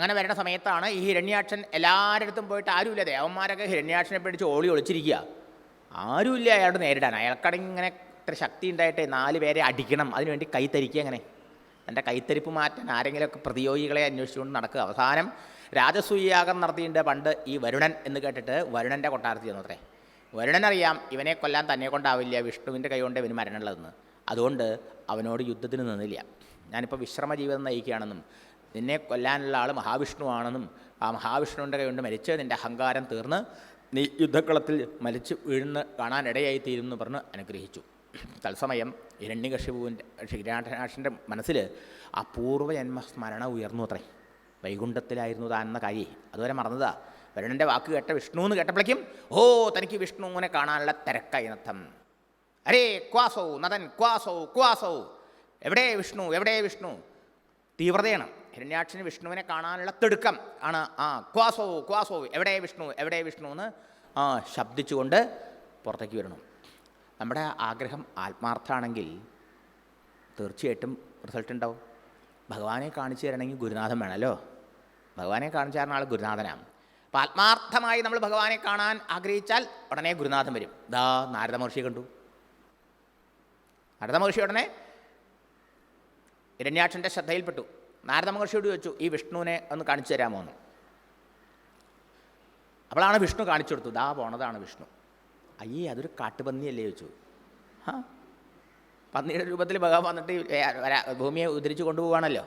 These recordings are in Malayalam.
അങ്ങനെ വരുന്ന സമയത്താണ് ഈ ഹിരണ്യാക്ഷൻ എല്ലാവരുടെ പോയിട്ട് ആരുമില്ല ദേവന്മാരൊക്കെ ഹിരണ്യാക്ഷനെ പിടിച്ച് ഓളി ഒളിച്ചിരിക്കുക. ആരുമില്ല അയാളോട് നേരിടാൻ. അയാൾക്കടങ്ങി ഇങ്ങനെ ഇത്ര ശക്തി ഉണ്ടായിട്ട് നാല് പേരെ അടിക്കണം. അതിനുവേണ്ടി കൈത്തരിക്കുക അങ്ങനെ. എന്റെ കൈത്തരിപ്പ് മാറ്റാൻ ആരെങ്കിലുമൊക്കെ പ്രതിയോഗികളെ അന്വേഷിച്ചുകൊണ്ട് നടക്കുക. അവസാനം രാജസൂയാഗം നടത്തിയിട്ടുണ്ട് പണ്ട് ഈ വരുണൻ എന്ന് കേട്ടിട്ട് വരുണന്റെ കൊട്ടാരത്തിൽ ചെന്നു അത്രേ. വരുണനറിയാം ഇവനെ കൊല്ലാൻ തന്നെ കൊണ്ടാവില്ല. വിഷ്ണുവിന്റെ കൈ കൊണ്ട് ഇവന് മരണമുള്ളതെന്ന്. അതുകൊണ്ട് അവനോട് യുദ്ധത്തിന് നിന്നില്ല. ഞാനിപ്പോൾ വിശ്രമ ജീവിതം നയിക്കുകയാണെന്നും നിന്നെ കൊല്ലാനുള്ള ആൾ മഹാവിഷ്ണുവാണെന്നും ആ മഹാവിഷ്ണുവിന്റെ കൈ കൊണ്ട് മരിച്ച് നിന്റെ അഹങ്കാരം തീർന്ന് നീ യുദ്ധക്കളത്തിൽ മരിച്ച് വീഴുന്ന കാണാൻ തീരും എന്ന് പറഞ്ഞ് അനുഗ്രഹിച്ചു. തത്സമയം ഹിരണ്യകശിപുവിന്റെ ഹിരാക്ഷന്റെ മനസ്സിൽ ആ പൂർവജന്മ സ്മരണ ഉയർന്നു അത്രേ. വൈകുണ്ഠത്തിലായിരുന്നു താൻ എന്ന കാര്യം. അതുവരെ മറന്നതാ. വരുണന്റെ വാക്ക് കേട്ട വിഷ്ണു എന്ന് കേട്ടപ്പോഴേക്കും ഓ തനിക്ക് വിഷ്ണുവിനെ കാണാനുള്ള തിരക്കായി നർത്ഥം അരേ ക്വാസോ നദൻ ക്വാസോ ക്വാസോ. എവിടെ വിഷ്ണു എവിടെ വിഷ്ണു? തീവ്രതയാണ്. ഹിരണ്യാക്ഷന് വിഷ്ണുവിനെ കാണാനുള്ള തിടുക്കം ആണ് ആ ക്വാസോ ക്വാസോ എവിടെ വിഷ്ണു എവിടെ വിഷ്ണു എന്ന് ആ ശബ്ദിച്ചുകൊണ്ട് പുറത്തേക്ക് വരണം. നമ്മുടെ ആഗ്രഹം ആത്മാർത്ഥമാണെങ്കിൽ തീർച്ചയായിട്ടും റിസൾട്ട് ഉണ്ടാവും. ഭഗവാനെ കാണിച്ചു തരണമെങ്കിൽ ഗുരുനാഥൻ വേണമല്ലോ. ഭഗവാനെ കാണിച്ചു തരുന്ന ആൾ ഗുരുനാഥനാണ്. അപ്പോൾ ആത്മാർത്ഥമായി നമ്മൾ ഭഗവാനെ കാണാൻ ആഗ്രഹിച്ചാൽ ഉടനെ ഗുരുനാഥൻ വരും. ദാ നാരദ മഹർഷിയെ കണ്ടു. നാരദ മഹർഷി ഉടനെ ഇരണ്യാക്ഷന്റെ ശ്രദ്ധയിൽപ്പെട്ടു. നാരദ മഹർഷിയോട് ചോദിച്ചു ഈ വിഷ്ണുവിനെ ഒന്ന് കാണിച്ചു തരാമോ എന്ന്? അപ്പോഴാണ് വിഷ്ണു കാണിച്ചു കൊടുത്തു ദാ പോണതാണ് വിഷ്ണു. അയ്യേ അതൊരു കാട്ടുപന്നിയല്ലേ? ചോദിച്ചു. ആ പന്നിയുടെ രൂപത്തിൽ ഭഗവാൻ വന്നിട്ട് ഭൂമിയെ ഉദ്ധരിച്ചു കൊണ്ടുപോവാണല്ലോ.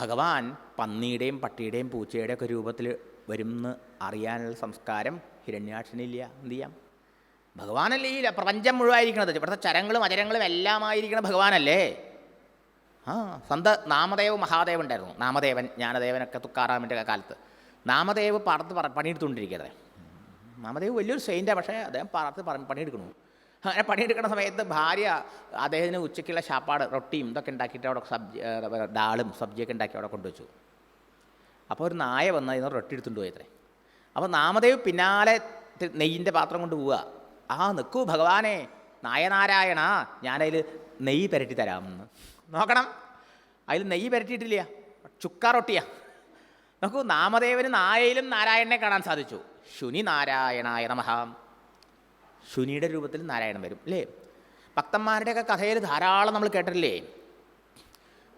ഭഗവാൻ പന്നിയുടെയും പട്ടിയുടെയും പൂച്ചയുടെയും ഒക്കെ രൂപത്തിൽ വരുമെന്ന് അറിയാനുള്ള സംസ്കാരം ഹിരണ്യാക്ഷനില്ല എന്ത് ചെയ്യാം? ഭഗവാനല്ലേ ഈ പ്രപഞ്ചം മുഴുവായിരിക്കണത് ഇവിടുത്തെ ചരങ്ങളും അചരങ്ങളും എല്ലാമായിരിക്കണ ഭഗവാനല്ലേ? ആ സന്ത നാമദേവ് മഹാദേവ് ഉണ്ടായിരുന്നു. നാമദേവൻ ജ്ഞാനദേവനൊക്കെ തുക്കാറാമിന്റെ കാലത്ത്. നാമദേവ് പറത്ത് പറ പണിയെടുത്തുകൊണ്ടിരിക്കുന്നത് നാമദേവ് വലിയൊരു സെയിന്റാണ് പക്ഷേ അദ്ദേഹം പറത്ത് പറ പണിയെടുക്കണു. അങ്ങനെ പണിയെടുക്കുന്ന സമയത്ത് ഭാര്യ അദ്ദേഹത്തിന് ഉച്ചയ്ക്കുള്ള ശാപ്പാട് റൊട്ടിയും ഇതൊക്കെ ഉണ്ടാക്കിയിട്ട് അവിടെ സബ്ജി ഡാളും സബ്ജിയൊക്കെ ഉണ്ടാക്കി അവിടെ കൊണ്ടുവച്ചു. അപ്പോൾ ഒരു നായ വന്ന് അതിന് റൊട്ടി എടുത്തുകൊണ്ട് പോയത്രേ. അപ്പോൾ നാമദേവ് പിന്നാലെ നെയ്യിന്റെ പാത്രം കൊണ്ട് പോവുക. ആ നിൽക്കൂ ഭഗവാനെ നായനാരായണ ഞാനതിൽ നെയ്യ് പുരട്ടി തരാമെന്ന്. നോക്കണം. അതിൽ നെയ്യ് പരറ്റിയിട്ടില്ല ചുക്ക റൊട്ടിയാ നോക്കൂ നാമദേവന് നായയിലും നാരായണനെ കാണാൻ സാധിച്ചു. ശുനി നാരായണായ നമഹ. ശുനിയുടെ രൂപത്തിൽ നാരായണൻ വരും അല്ലേ ഭക്തന്മാരുടെയൊക്കെ കഥയിൽ ധാരാളം നമ്മൾ കേട്ടിട്ടില്ലേ?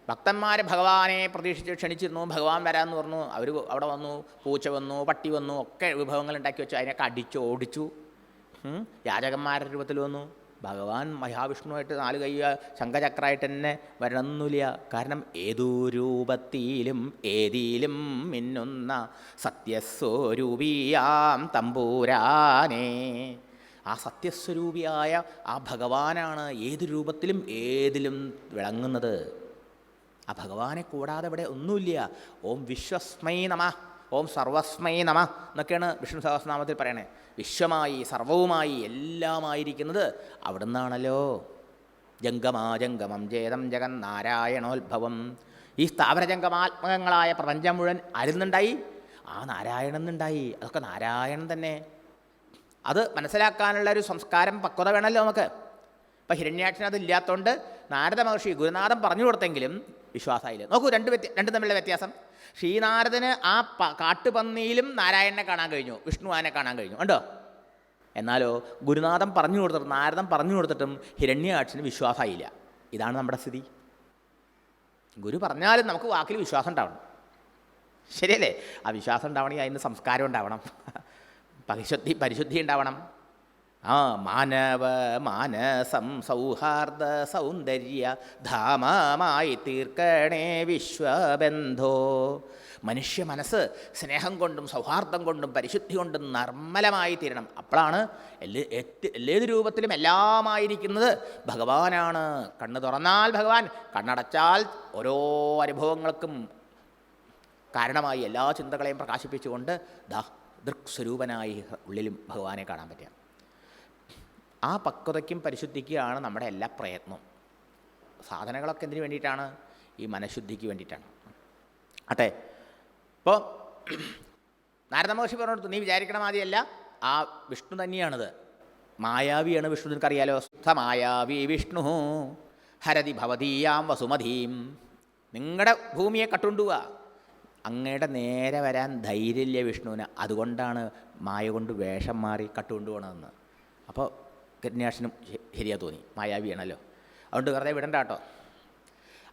ഭക്തന്മാർ ഭഗവാനെ പ്രതീക്ഷിച്ച് ക്ഷണിച്ചിരുന്നു ഭഗവാൻ വരാമെന്ന് പറഞ്ഞു അവർ അവിടെ വന്നു പൂച്ച വന്നു പട്ടി വന്നു ഒക്കെ വിഭവങ്ങൾ ഉണ്ടാക്കി വെച്ചു അതിനൊക്കെ അടിച്ചു ഓടിച്ചു രാജകന്മാരുടെ രൂപത്തിൽ വന്നു. ഭഗവാൻ മഹാവിഷ്ണുവായിട്ട് നാല് കൈ ശംഖചക്രമായിട്ട് തന്നെ വരണമെന്നില്ല. കാരണം ഏതോ രൂപത്തിലും ഏതിലും മിന്നുന്ന സത്യസ്വരൂപിയാം തമ്പൂരാനേ. ആ സത്യസ്വരൂപിയായ ആ ഭഗവാനാണ് ഏത് രൂപത്തിലും ഏതിലും വിളങ്ങുന്നത്. ആ ഭഗവാനെ കൂടാതെ ഇവിടെ ഒന്നുമില്ല. ഓം വിശ്വസ്മൈ നമ. ഓം സർവസ്മൈ നമ എന്നൊക്കെയാണ് വിഷ്ണു സഹസ്രനാമത്തിൽ പറയണേ. വിശ്വമായി സർവവുമായി എല്ലാമായിരിക്കുന്നത് അവിടുന്നാണല്ലോ. ജംഗമാജംഗമം ജേതം ജഗൻ നാരായണോത്ഭവം ഈ സ്ഥാപനജംഗമാത്മകങ്ങളായ പ്രപഞ്ചം മുഴുവൻ അരുന്നുണ്ടായി ആ നാരായണൻ എന്നുണ്ടായി അതൊക്കെ നാരായണൻ തന്നെ. അത് മനസ്സിലാക്കാനുള്ള ഒരു സംസ്കാരം പക്വത വേണമല്ലോ നമുക്ക്. ഇപ്പം ഹിരണ്യാക്ഷൻ അതില്ലാത്തതുകൊണ്ട് നാരദ മഹർഷി ഗുരുനാഥൻ പറഞ്ഞു കൊടുത്തെങ്കിലും വിശ്വാസമായില്ല. നോക്കൂ രണ്ട് വ്യത്യ രണ്ട് തമ്മിലുള്ള വ്യത്യാസം. ശ്രീനാരദന് ആ കാട്ടുപന്നിയിലും നാരായണനെ കാണാൻ കഴിഞ്ഞു വിഷ്ണുവാനെ കാണാൻ കഴിഞ്ഞു ഉണ്ടോ എന്നാലോ ഗുരുനാഥൻ പറഞ്ഞു കൊടുത്തിട്ട് നാരദൻ പറഞ്ഞു കൊടുത്തിട്ടും ഹിരണ്യാക്ഷന് വിശ്വാസമായില്ല. ഇതാണ് നമ്മുടെ സ്ഥിതി. ഗുരു പറഞ്ഞാലും നമുക്ക് വാക്കിൽ വിശ്വാസം ഉണ്ടാവണം. ശരിയല്ലേ? ആ വിശ്വാസം ഉണ്ടാവണമെങ്കിൽ അതിന് സംസ്കാരം ഉണ്ടാവണം. പരിശുദ്ധി പരിശുദ്ധി ഉണ്ടാവണം. ആ മാനവ മാനസം സൗഹാർദ്ദ സൗന്ദര്യ ധാമമായി തീർക്കണേ വിശ്വബന്ധോ. മനുഷ്യ മനസ്സ് സ്നേഹം കൊണ്ടും സൗഹാർദ്ദം കൊണ്ടും പരിശുദ്ധി കൊണ്ടും നിർമ്മലമായി തീരണം. അപ്പോഴാണ് എല്ലാ ഏത് രൂപത്തിലും എല്ലാമായിരിക്കുന്നത് ഭഗവാനാണ്. കണ്ണു തുറന്നാൽ ഭഗവാൻ കണ്ണടച്ചാൽ ഓരോ അനുഭവങ്ങൾക്കും കാരണമായി എല്ലാ ചിന്തകളെയും പ്രകാശിപ്പിച്ചുകൊണ്ട് ദാ ദൃക്സ്വരൂപനായി ഉള്ളിലും ഭഗവാനെ കാണാൻ പറ്റുക. ആ പക്വതയ്ക്കും പരിശുദ്ധിക്കുകയാണ് നമ്മുടെ എല്ലാ പ്രയത്നവും. സാധനങ്ങളൊക്കെ എന്തിനു വേണ്ടിയിട്ടാണ്? ഈ മനഃശുദ്ധിക്ക് വേണ്ടിയിട്ടാണ്. അട്ടെ ഇപ്പോൾ നാരദ മഹർഷി നീ വിചാരിക്കണ മാതിരിയല്ല. ആ വിഷ്ണു തന്നെയാണിത്. മായാവിയാണ് വിഷ്ണു. നിനക്കറിയാലോ? സ്ഥ മായാവി വിഷ്ണു. ഹരതി ഭവതീയാം വസുമതീം. നിങ്ങളുടെ ഭൂമിയെ കട്ടുണ്ടുക. അങ്ങയുടെ നേരെ വരാൻ ധൈര്യമില്ല വിഷ്ണുവിന്. അതുകൊണ്ടാണ് മായ കൊണ്ട് വേഷം മാറി കട്ടുകൊണ്ടുപോകണമെന്ന് അപ്പോൾ കന്യാഷനും ശരിയാ തോന്നി. മായാവിയാണല്ലോ അതുകൊണ്ട് വെറുതെ വിടണ്ട കേട്ടോ.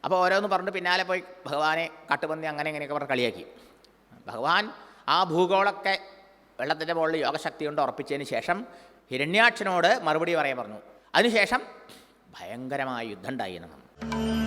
അപ്പോൾ ഓരോന്ന് പറഞ്ഞിട്ട് പിന്നാലെ പോയി ഭഗവാനെ കാട്ടുപന്നി അങ്ങനെ ഇങ്ങനെയൊക്കെ പറഞ്ഞ് കളിയാക്കി. ഭഗവാൻ ആ ഭൂഗോളൊക്കെ വെള്ളത്തിന്റെ മുകളിൽ യോഗശക്തി കൊണ്ട് ഉറപ്പിച്ചതിന് ശേഷം ഹിരണ്യാക്ഷനോട് മറുപടി പറയാൻ പറഞ്ഞു. അതിനുശേഷം ഭയങ്കരമായ യുദ്ധം ഉണ്ടായി എന്നാണ്.